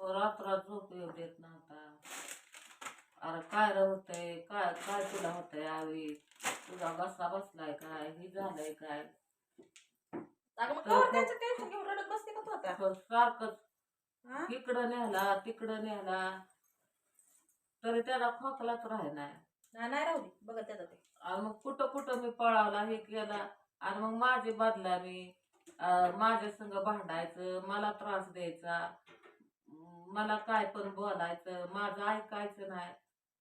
रात्र झोप येऊ देत नव्हता. अरे काय होतंय? काय काय तुला होतंय आवी? तुझा बसला बसलाय काय? हे झालंय काय? अगं मग कवर त्याचं टेन्शन घेऊन रडत बसते का तू आता? पण सारखंच हा? इकडं नेला तिकडं नेला तरी त्याला खोकलाच राही नाही नाही नाही राहू दे. बघत त्याचं ते. आणि मग कुठं कुठं मी पळावला हे केला? आणि मग माझी बदला मी अं, माझ्या संग भांडायचं मला त्रास द्यायचा. मला काय पण बोलायचं माझं ऐकायचं नाही.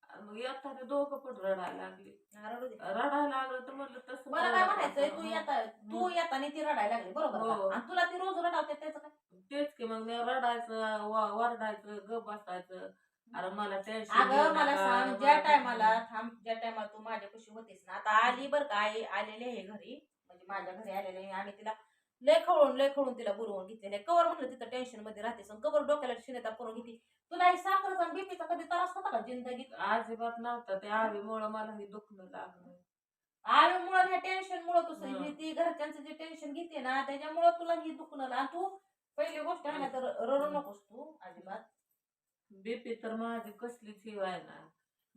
आणि येताना दोघं पण रडायला लागली. नाही रडू दे. रडायला लागलं तर म्हणलं तसं मला काय म्हणायचंय तू. येता तू येताना ती रडायला लागली बरोबर हो. का? आणि तुला ती रोज रडावते त्याचं काय? तेच की मग मी रडायचं व- वरडायचं गप बसायचं. अरे मला टेन्शन अगं मला सांग ज्या टायमाला थांब ज्या टायमाला तू माझ्यापाशी होतीस ना आता आली बर का आई आलेली आहे घरी. म्हणजे माझ्या घरी आलेली आहे आणि तिला लय खवळून लय खवळून तिला बुरवून घेतलेले कवर म्हणलं तिथं टेन्शनमध्ये राहतेस आणि कवर डोक्याला शिनेता करून घेते. तुला साखरचा आणि बीपीचा कधी त्रास होता का जिंदगीत? अजिबात नव्हता. त्या आवीमुळं मला हे दुखणं लागलं. आवीमुळं ह्या टेन्शन मुळे तू. ही. ती घरच्यांचं जे टेन्शन घेते ना त्याच्यामुळं तुला ही दुखणं आणि तू पहिली गोष्ट आहे ना तर रडू नकोस तू अजिबात. बीपी तर माझी कसलीच ही आहे ना.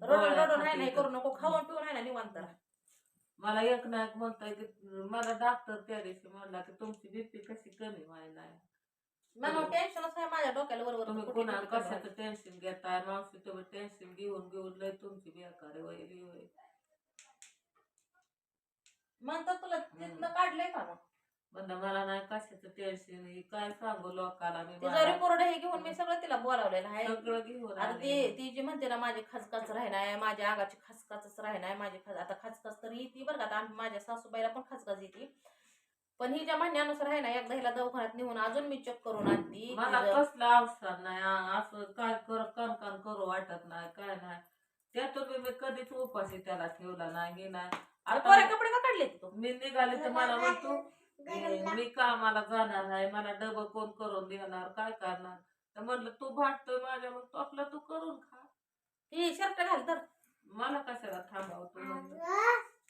रडून रडून हाती करू नको. खाऊन पिऊन ना निवांत राहा. मला एक ना एक म्हणताय की मला डॉक्टर त्या दिवशी म्हणला की तुमची बीपी कशी कमी व्हायला? मला टेन्शनच आहे माझ्या डोक्याला तुम्ही पुन्हा कशाचं टेन्शन घेताय? मावशी तुम्ही टेन्शन घेऊन घेऊन लय तुमची बेकार वैली होय. म्हणतात तुला तिथनं काढलंय का मग? म्हणलं मला नाही कशाचं टेन्शन काय सांगू लोकाला मी तिचा मला? रिपोर्ट हे घेऊन मी सगळं तिला बोलावलेलं आहे. सगळं घेऊन आता आले. ती ती जी म्हणते ना माझी खसखस राहणार माझ्या आगाची खसखसच राहणार माझी खस आता खसखस तर येते बरं का आता माझ्या सासूबाईला पण खसखस येते. पण ही ज्या म्हणण्यानुसार आहे ना एकदा हिला दवाखान्यात नेऊन अजून मी चेक करून आणती. मला तिचं- कसलं औषध नाही आ- असं काय कर कण कण करू वाटत नाही काय नाही. त्यातून मी कधीच उपाशी त्याला ठेवला नाही हे नाही. अरे आता पोरे कपडे का काढले तू? मी निघाले तर मला म्हणतो "ए, मी कामाला जाणार आहे मला डबं कोण करून देणार काय करणार? तर म्हणलं तू भाटतोय माझ्या मग तू आपलं तू करून खा. ही शर्ट घाल तर. मला कशाला थांबवतो म्हणलं?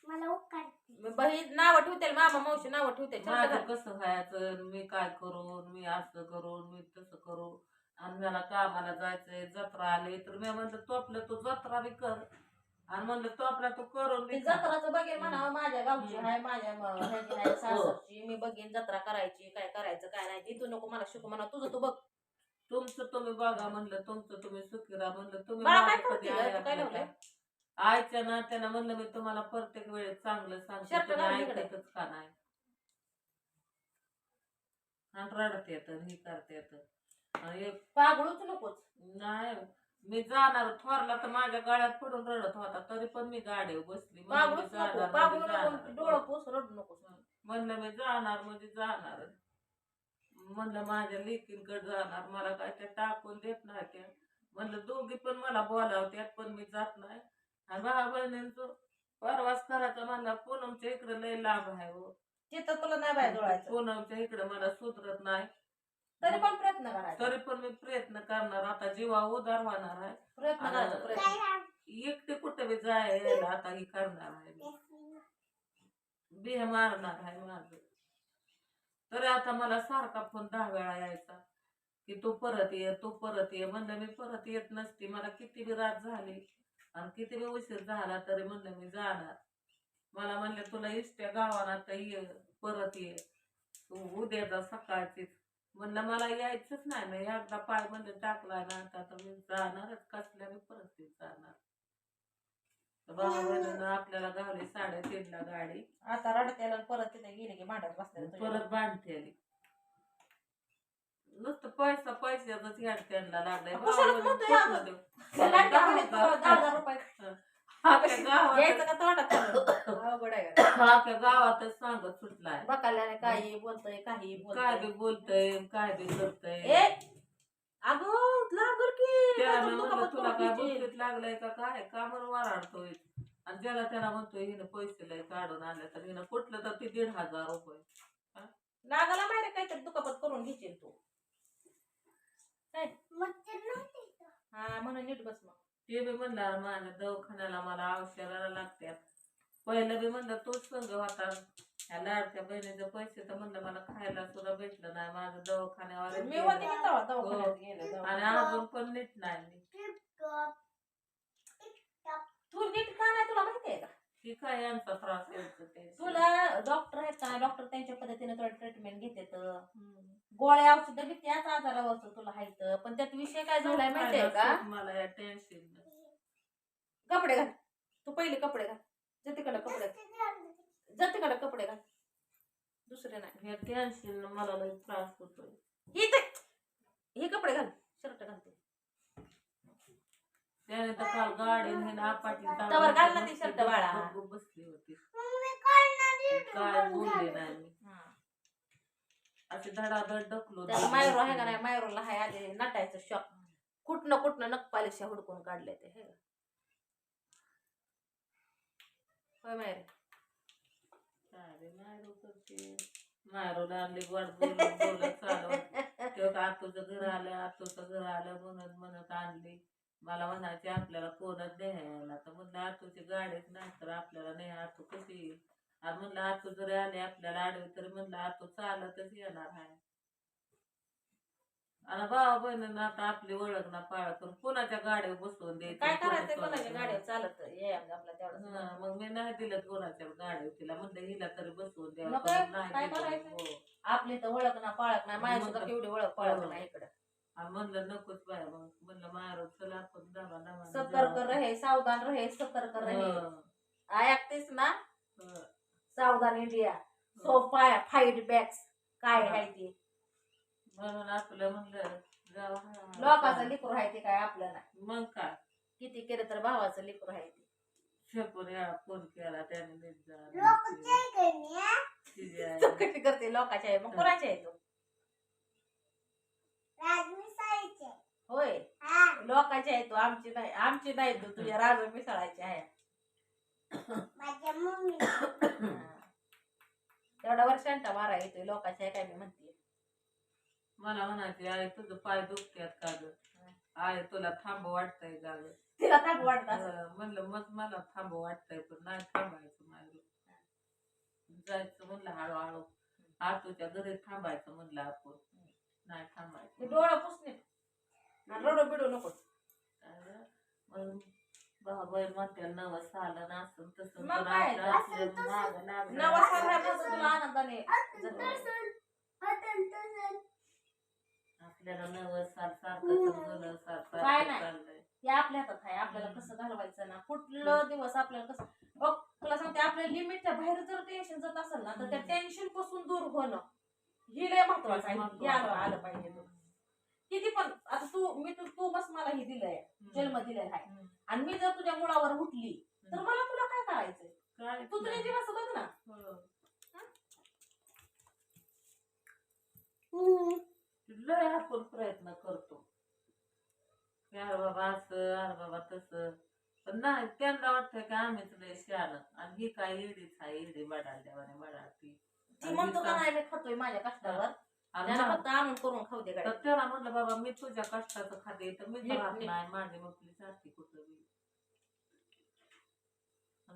मला बही नाव ठेवते मामा मावशी नाव ठेवते शर्ट माझं घाल. कसं व्हायचं? मी काय करून? मी असं करून? मी तसं करू आणि मला कामाला जायचंय जत्रा आली तर मी म्हणलं तू आपलं तू जत्रा बी कर. आणि म्हणलं तू आपला तू करून खा. जत्राचं बघेन म्हणा माझ्या गावची हम्म. आहे माझ्या म- ह्याची आहे सासरची मी बघेन जत्रा करायची काय करायचं काय नाही ती तू नको मला शिकू म्हणा तुझं तू बघ तुमचं तुम्ही बघा म्हणलं तुमचं तुम्ही सुखी राहा म्हणलं तुम्ही बाळा काय माझं कधी करते ग? आई तू काय आपलं लावलंय? काय? आईच्या नात्यानं म्हणलं मी तुम्हाला प्रत्येक वेळेस चांगलं सांगते शर्ट तुम्ही घाल इकडे. ऐकतच का नाही आणि रडत येतं हे करता येतं आणि एक पागळूच नकोच नाही मी जाणार थोरला तर माझ्या गळ्यात पडून रडत होता तरी पण मी गाडीवर बसली. म्हणलं मी नको जाणार म्हणजे नको जाणार. डोळं पोस रडू नकोस म्हणलं. मी जाणार म्हणजे जाणार. म्हणलं माझ्या लेकींकडे जाणार मला काय त्या टाकून देत नाही त्या. म्हणलं दोघी पण मला बोलावत्यात पण मी जात नाही. आणि भावा बहिणींचं परवास करायचा म्हणला पूनमच्या इकडे लय लांब आहे हो. तिथं तुला नाही पूनमच्या इकडे मला सुधरत नाही. तरी पण प्रयत्न करायचा. तरी पण मी प्रयत्न करणार. आता जीवा उदार होणार आहे. प्रयत्न करायचा प्रयत्न. एकटे कुठे बी जायला आता ही करणार आहे मी. बिह मारणार आहे माझं तरी आता मला सारखा फोन दहा वेळा यायचा की तू परत ये तू परत ये. म्हणलं मी परत येत नसते. मला किती बी रात झाली आणि किती बी उशीर झाला तरी म्हणलं मी जाणार. मला म्हणलं तुला इष्ट्या गावाला तर ये परत ये. तू उद्या जा सकाळचीच म्हणलं मला यायचंच नाही मी एकदा पाय म्हणलं टाकलाय ना आता तर मी जाणारच. कसल्या मी परत जाणार? भावानं आपल्याला गावली साडेतीनला गाडी. आता रडत्याला परत तिथे गेले की भांडत बसले परत बांधते आली नुसतं पैसा पैशाचाच ह्या त्यांना लागलाय? दहा रुपये अख्ख्या गावात घ्यायचं का तोंडात घालून? अवघड आहे का? अख्ख्या गावातच सांगत सुटलाय. बकाल्याने काही बोलतोय काही काय बोलतोय बी बोलतय काय बी करतय. ए अगं लागल की. त्याला काय मी तू म्हणलं दुखापत तुला करून काय घ्यायची? बुद्धीत लागलाय का काय? का म्हणून वराडतोय आणि ज्याला त्याला म्हणतोय हिनं पैसे लय काढून आणले तर हिनं कुठलं तर ते दीड हजार रुपये. नागाला मारे काहीतरी दुखापत करून घेशील तू. काय? हा म्हणून नीट बस मग. ते बी म्हणलं माझ्या दवाखान्याला मला औषधाला लागतात पहिलं बी म्हणलं तोच संघ होता. ह्या लाडक्या बहिणीचे पैसे तर म्हणलं मला खायला सुद्धा भेटलं नाही माझं दवाखान्यावर मी होते ना तेव्हा दवाखान्यात गेले आणि अजून पण नीट नाही तू नीट का नाही तुला माहिती आहे का? की काय यांचा त्रास यायचं ते. तुला डॉक्टर आहेत का? डॉक्टर त्यांच्या पद्धतीने तुला ट्रीटमेंट घेतात. हम्म. गोळ्या औषधं बी त्याच आजारावरच तुला हायत पण त्यात विषय काय झालाय माहितीये का? मला या टेन्शन कपडे घाल. तू पहिले कपडे घाल. जा तिकडे कपडे घाल. जा तिकडे कपडे घाल. दुसरे नाही. हे टेन्शन मला लई त्रास होतोय. ही ते हे कपडे घाल. शर्ट घालते त्याने तर काल गाडी हे नापाटी तवर घाल ना ती शर्ट बाळा. बसली होती. काय बोलले नाही असे धडाधड डकलो त्याला मायरो आहे का नाही? मायरोला हाय आधी नटायचं शॉक कुठनं कुठनं नखपालिशा हुडकून काढले ते हे. होय मायरे काय रे मायरो करते मायरोला आणली गोड बोलत बोलत चालवत तेव्हा आतूचं घर आलं? आतूचं घर आलं म्हणत म्हणत आणली. मला म्हणायचे आपल्याला कोणच न्यायला तर म्हणलं आतूची गाडीच नाही तर आपल्याला नाही आतू कशी येईल? आणि म्हणलं आतू जरी आले आपल्याला आडवे तरी म्हणलं आतू चालतच येणार आहे. आणि भावा बहिणींना आता आपली ओळख ना पाळ करून कोणाच्या गाडीवर बसवून द्यायचं काय करायचं कोणाच्या. गाडीवर? चालत ये आपला तेवढं हा, मग मी नाही दिलं कोणाच्या गाडीवर तिला. म्हणलं हिला तरी बसवून द्या मग काय- पण नाही काय दिलं. करायचं? हो. आपली तर ओळख ना पाळख नाही. माझ्या सुद्धा केवढी ओळख पाळख हो. नाही इकडं. म्हणलं नकोच बाय मग म्हणलं मारो चला आपण दमा सतर्क रहे सावधान रहे सतर्क रहे. ऐकतेस ना? सावधान इंडिया. सो फाय फाईट बॅक्स काय आहे ते? म्हणून आपलं म्हणलं जाऊ. लोकांचं लिकूर आहे ते काय आपलं नाही. मग काय? किती केलं तर भावाचं लिकूर आहे ते. फोन केला त्याने नीट जा, तिची आई. तू कशी करते? लोकांच्या आहे मग कोणाच्या आहे तू? होय. हा. लोकांची आहे तू आमची नाही आमची नाही तू तुझ्या राज मिसळायची आहे. माझ्या मम्मी तेवढा वर्षांचा मारा येतोय लोकांच्या काय मी म्हणते. मला म्हणायचे आई तुझं पाय दुखत्यात का ग? आई तुला थांब वाटतंय का ग? तिला थांब वाटत असं. अं, म्हणलं मग मला थांब वाटतंय पण नाही थांबायचं माझं जायचं म्हणलं हळूहळू. आतूच्या घरी थांबायचं म्हणलं आपण. नाही थांबायचं. डोळं पुसणे. रडू बिडू नको. मग भाऊ बहीण म्हणते नवस आलं ना असं तसं मग पण काय? आपलं आपलं मागं लागलं. नवा साऱ्यापासून तुला आनंदाने आपल्याला नवस सार सारखं समजलं सार काय सारखं नाही. चाललंय. हे आपल्या हातात आहे. आपल्याला कसं घालवायचं ना? कुठलं दिवस आपल्याला कसं? बघ तुला सांगते आपल्या लिमिटच्या बाहेर जर टेन्शन जात असेल ना तर त्या टेन्शनपासून दूर होणं ही लय महत्वाचं आहे. हे आलं आलं पाहिजे. किती पण आता तू मी तू तू बस मला हे दिलंय. जन्म दिलेला आहे. हम्म. आणि मी जर तुझ्या मुळावर उठली तर मला तुला काय करायचंय? तू तुझ्या जीवाचं बघ ना. हो. लय आपण प्रयत्न करतो. यार बाबा असं यार बाबा तसं. पण नाही त्यांना वाटतं की आम्हीच लय शहाण. आणि ही काय इडीच आहे इडी बडाल देवाने बडालती. ती म्हणतो का नाही मी खातोय माझ्या कष्टावर. आणि मग- फक्त आणून करून खाऊ दे तर त्याला म्हणलं बाबा मी तुझ्या कष्टाचं खाते तर मी नीट- राहत नीट. नाही माझी मपली सारखी कुठं बी.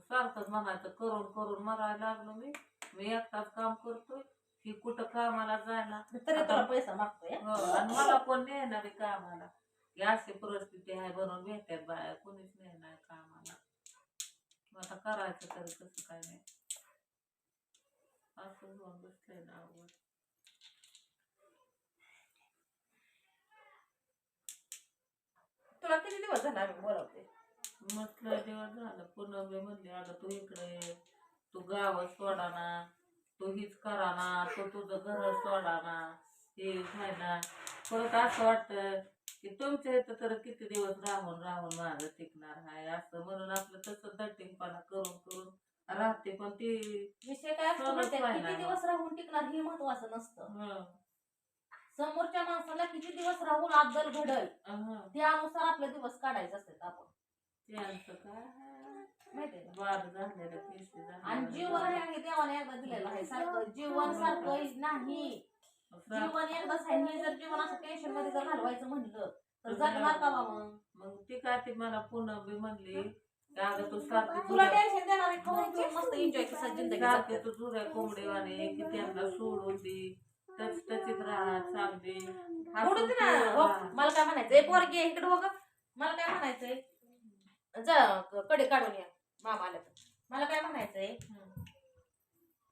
सारखंच म्हणायचं करून करून मरायला लागलो मी. मी एकटाच काम करतोय. ही कुठं कामाला जायला? तरी तुला पैसा मागतोय हं? हो, आणि मला कोण नेणार कामाला? ही अशी परिस्थिती आहे म्हणून भेटतात बाया कोणीच नेणार कामाला. मग आता करायचं तरी कसं काय नाही. असं होऊन बसलंय ना अवघड. तुला किती दिवस झाला आम्ही बोलवते म्हटलं दिवस झालं पुन्हा मी म्हणले अगं तू इकडे ये. तू गाव सोडा ना तू हीच करा ना तू तुझं घर सोडा ना हे काय ना परत असं वाटतं की तुमच्या इथं तर किती दिवस राहून राहून माझं टिकणार आहे. असं म्हणून आपलं तसं दटिंगपणा करून करून राहते. पण ती विषय काय असतो माहितीये? किती दिवस राहून टिकणार हे महत्वाचं नसतं. हं, समोरच्या माणसाला किती दिवस राहून अद्दल घडल? त्यानुसार आपले दिवस काढायचे असतात आपण. त्यांचं काय? माहितीये का? वाद झालेलं केसी आणि जीवन हे आहे देवाने एकदा दिलेलं आहे. सारखं जीवन सारखं नाही. जीवन एकदाच आहे. जर जीवन असं टेन्शनमध्ये जर घालवायचं म्हणलं तर जगणार का बा मग. मग ती काय ती मला पुन्हा बी म्हणली की अगं तू सारखी तुला टेन्शन देणार आहे खाऊन पिऊन मस्त एन्जॉय कसा जिंदगी सारखे जगते. तू जुऱ्या कोंबडीवाने की त्यांना सोडून दे. ना. हो मला काय म्हणायचंय? पोरगी आहे, इकडे ग. मला काय म्हणायचंय? जा क- कडे काढून या. मामा आलं तर. मला काय म्हणायचंय?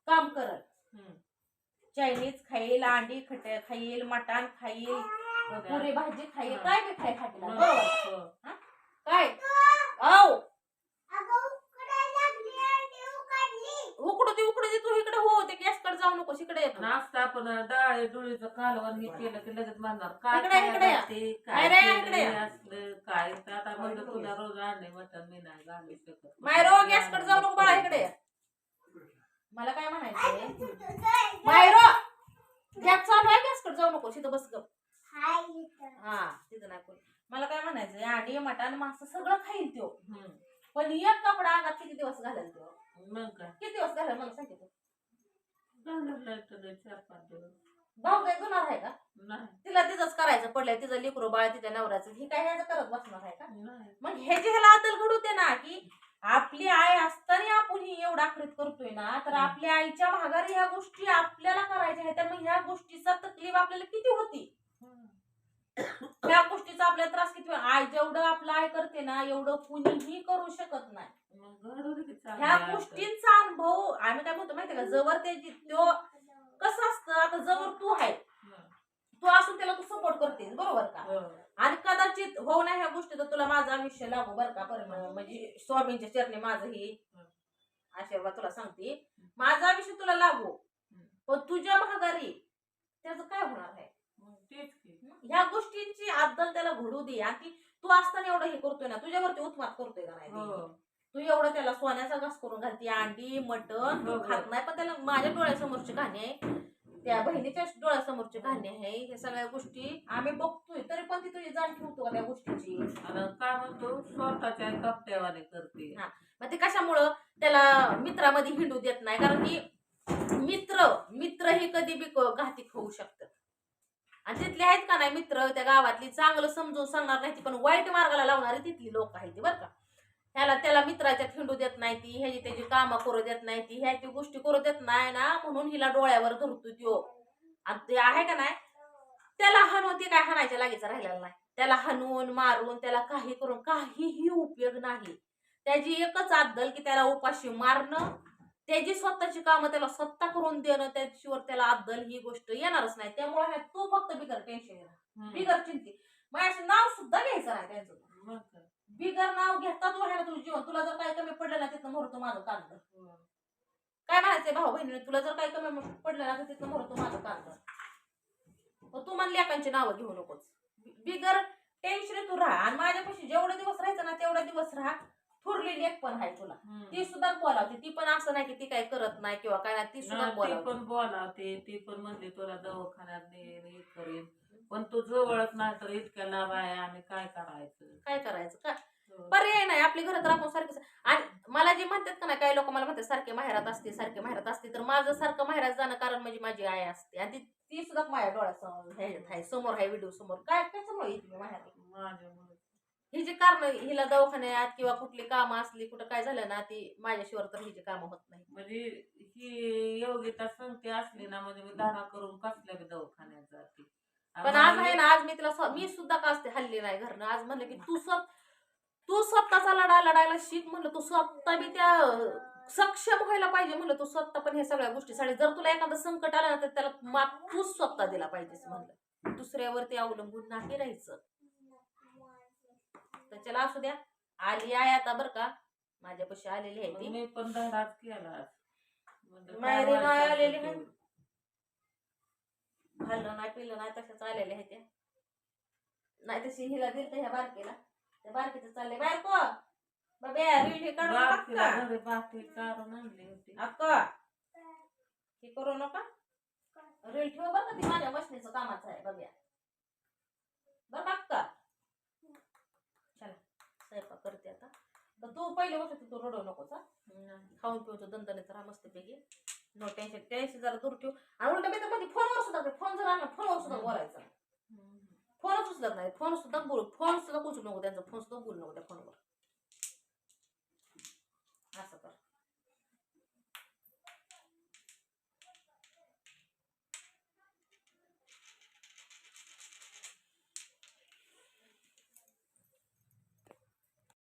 काम करल हम्म. चायनीज खाईल अंडी खट खाईल मटण खाईल पुरी भाजी खाईल काय बी खाय खातील बरोबर. हो. काय? औ अगं उकडायला लागली आणि उकडली उकडू दे उकडू दे तू इकडे हो ते गॅसकडे जाऊ नकोस इकडे येतो. नाश्ता आपण डाळे डुळीचं कालवण हे केलं की लगेच म्हणणार काय इकडे, इकडे या. काय अरे, केलं? इकडे या. असलं काय? तर आता म्हणलं तुला रोज आणणे मटण मी नाही घालू शकत. मायरो गॅसकडे जाऊ नको बाळा इकडे ये. मला काय म्हणायचंय? मायरो गॅस चालू आहे गॅसकडे जाऊ नको तिथं बस गप. हाय इथं हा तिथं नाही कोणी. मला काय म्हणायचंय अंडी मटण मासं सगळं खाईल तो हम्म. पण एक कपडा अंगात किती दिवस घालेल तो मग काय? किती दिवस घालेल मला सांगते चार पाच दिवस. भाऊ काय गुन्हा आहे का? नाही. तिला तिचंच करायचं पडलंय तिचं लेकरू बाळ तिच्या नवऱ्याचं. ही काय ह्याचं करत बसणार आहे का? नाही. मग ह्याची ह्याला अदल घडवते ना की आपली आई असताना आपण ही एवढा आखरीत करतोय ना तर. आपल्या आईच्या माघारी ह्या गोष्टी आपल्याला करायच्या आहेत. तर मग ह्या गोष्टीचा तकलीफ आपल्याला किती होती? ह्या गोष्टीचा आपल्याला त्रास किती? आई जेवढं आपलं आई करते ना एवढं कुणीही करू शकत नाही. ह्या. गोष्टींचा अनुभव आम्ही काय म्हणतो माहितीये का? जवळ त्याची तो कसं असतं आता जवळ तू आहे. तू असून त्याला तू सपोर्ट करतेस बरोबर का? हो. आणि कदाचित हो नाही ह्या गोष्टी तर तुला माझं आयुष्य लागू बरं का? परिमाण म्हणजे स्वामींच्या चरणी माझं ही. आशीर्वाद तुला सांगते. माझं आयुष्य तुला लागू. पण तुझ्या महागारी त्याचं काय होणार आहे? ह्या गोष्टींची अद्दल त्याला घडू दे. आणि ती असताना एवढं हे करतोय ना तुझ्यावरती उत्मात करतोय का नाही हो. ते? एवढं त्याला सोन्याचा घास करून घालते अंडी मटण तू हो, हो. खात नाही पण त्याला माझ्या डोळ्यासमोरची कहाणी आहे. त्या बहिणीच्या डोळ्यासमोरची कहाणी आहे. ह्या सगळ्या गोष्टी आम्ही बघतोय तरी पण ती तुझी जाण ठेवतो का त्या गोष्टीची? काय म्हणतो स्वतःच्या कपट्यावाने करते. हा. मग ते कशामुळं त्याला मित्रामध्ये हिंडू देत नाही? कारण की मित्र मित्र हे कधी बी क- घातिक होऊ शकतात. आणि तिथले आहेत का नाही मित्र त्या गावातली चांगलं समजून सांगणार नाही ती पण वाईट मार्गाला लावणारी तिथली लोक आहेत ती बरं का. ह्याला त्याला मित्राच्या हिंडू देत नाही ती ह्याची त्याची कामं करू देत नाही ती ह्याची गोष्टी करू देत नाही ना म्हणून हिला डोळ्यावर धरतो त्यो. आणि ते आहे का नाही? त्याला हनवून ती काय हाणायच्या लागेच राहिलेला नाही. त्याला हनवून मारून त्याला काही करून काहीही उपयोग नाही. त्याची एकच आदल की त्याला उपाशी मारणं त्याची स्वतःची कामं त्याला स्वतः करून देणं त्याच्यावर त्याला अद्दल ही गोष्ट येणारच नाही. त्यामुळे तो फक्त बिगर टेन्शन. बिगर चिंती. असं नाव सुद्धा घ्यायचं नाही त्यांचं. मग काय? बिगर नाव घेता तू आहे ना तुझं जीवन. तुला जर काही कमी पडलं ना तिथं मोरतो माझं हो. काय म्हणायचंय भाऊ बहिणीने? तुला जर काही कमी पडलं ना तर तिथं मोरतो माझं कांद मग तू मला लेकांची नावं घेऊ नकोस. बिगर टेन्शन तू राहा. आणि माझ्यापाशी जेवढे दिवस राहायचं ना तेवढे दिवस राहा. थोरली लेख पण आहे तुला. हम्म. ती सुद्धा बोलावते. ती पण असं नाही की ती काय करत नाही किंवा काय नाही ती सुद्धा ती बोलावते पण बोलावते. ती पण म्हणते तुला दवाखान्यात नेईन हे करेन. पण तू जवळच नाही तर इतक्या लाभ आहे आम्ही काय करायचं? काय करायचं? काय हो. पर्याय नाही. आपली घरात राखून सारखे आणि मला जे म्हणतात का नाही काही लोक मला म्हणतात सारखे माहेरात असते सारखे माहेरात असते. तर माझं सारखं माहेरात जाणं कारण म्हणजे माझी आई असते. आणि ती ती सुद्धा माझ्या डोळ्यासमोर आहे समोर आहे व्हिडिओ समोर. काय येते मी माहेरात? माझ्यामुळे. ही जी कारण हिला दवाखान्यात किंवा कुठली कामं असली कुठं काय झालं ना ती माझ्याशिवाय तर हिची कामं होत नाही म्हणजे ही योगिता संगती असली ना म्हणजे मी दाडा करून कसल्या बी दवाखान्यात जाते. पण आज आहे ना आज मी तिला मी सुद्धा का असते हल्ली नाही घरनं. आज म्हणलं की तू स्वत तू स्वतःचा लढा लढायला शिक म्हणलं. तू स्वतः बी त्या सक्षम व्हायला पाहिजे म्हणलं. तू स्वतः पण हे सगळ्या गोष्टीसाठी जर तुला एखादं संकट आलं ना तर त्याला मात तूच स्वतः दिला पाहिजेस म्हणलं. दुसऱ्यावरती अवलंबून नाही राहायचं. तर चला असू द्या. आली आहे आता बरं का. माझ्यापाशी आलेली आहे ती. मी पण धडाच केला आज. म्हणलं काय माहेरी नाही आलेली असं आहे. तेवढं. खाल्लं नाही पिल्लं नाही तशाच आलेल्या आहेत त्या. नाही तशी हिला दिल ह्या बारकेला. त्या बारकीचं चाललंय. बारको बाब्या रील हे काढू नका बाकीला अक्का. घरी बाकी काढून आणली होती. अक्का! हे करू नका. रील ठेव बरं का ती माझ्या मशनीचं कामाचं आहे बाब्या बरं का अक्का? स्वयंपाक करते आता. तर तू पहिले गोष्ट तू रडू नकोस हा. खाऊन पिऊन तो दणदणीत राहा मस्तपैकी. नो टेन्शन टेन्शन जरा दूर ठेव आणि उलट मी तर मध्ये फोनवर सुद्धा फोन जर आणला फोनवर सुद्धा बोलायचं. फोनच उचलत नाही. फोन सुद्धा बोलू. फोन सुद्धा उचलू नको त्यांचा. फोन सुद्धा बोलू नको त्या फोनवर